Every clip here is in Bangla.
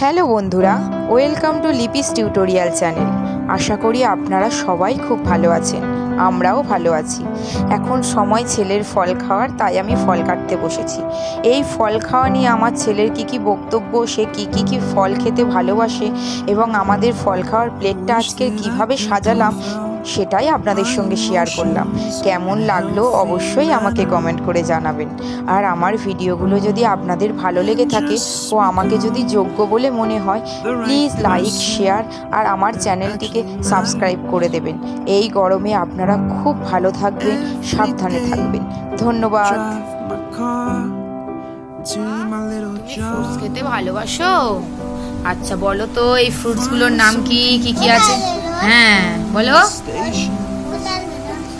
হ্যালো বন্ধুরা, welcome to Lipi's tutorial channel. আশা করি আপনারা সবাই খুব ভালো আছেন, আমরাও ভালো আছি। এখন সময় ছেলের ফল খাওয়ার, তাই আমি ফল কাটতে বসেছি। এই ফল খাওয়া নিয়ে আমার ছেলের কী কী বক্তব্য, সে কী কী কী ফল খেতে ভালোবাসে এবং আমাদের ফল খাওয়ার প্লেটটা আজকে কীভাবে সাজালাম সেটাই আপনাদের সঙ্গে শেয়ার করলাম। কেমন লাগল অবশ্যই আমাকে কমেন্ট করে জানাবেন। আর আমার ভিডিওগুলো যদি আপনাদের ভালো লেগে থাকে ও আমাকে যদি যোগ্য বলে মনে হয় প্লিজ লাইক শেয়ার আর আমার চ্যানেলটিকে সাবস্ক্রাইব করে দেবেন। এই গরমে আপনারা খুব ভালো থাকবেন, সাবধানে থাকবেন। ধন্যবাদ। খেতে ভালোবাসো? আচ্ছা বলো তো, এই ফ্রুটসগুলোর নাম কি? কি কি আছে? হ্যাঁ বলো।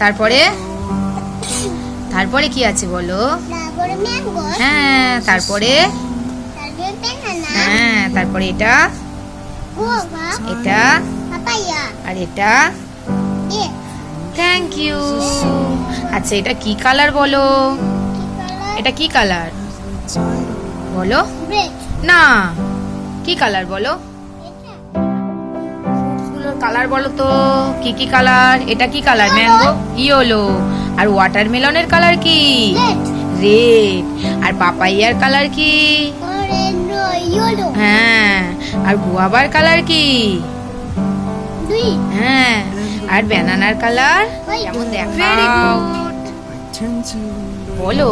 তারপরে? তারপরে কি আছে বলো? হ্যাঁ তারপরে? হ্যাঁ তারপরে এটা। এটা। আর এটা? থ্যাংক ইউ আচ্ছা এটা কি কালার বলো? এটা কি কালার বলো। না কি কালার বলো? কালার বলো তো? কি কি কালার? এটা কি কালার? ম্যাঙ্গো? ইয়েলো। আর ওয়াটারমেলনের কালার কি? রেড আর পাপাইয়ার কালার কি? হ্যাঁ। আর গুয়াবার কালার কি? হ্যাঁ। আর ব্যানানার কালার? কেমন দেখাও। বলো।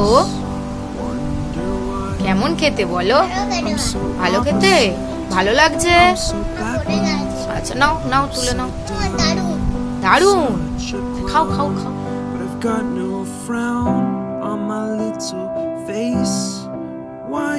কেমন খেতে বলো? ভালো খেতে? ভালো লাগছে আচ্ছা নাও নাও তুলে নাও দারুণ দারুণ খাও খাও খাও But I've got no frown on my little face. Why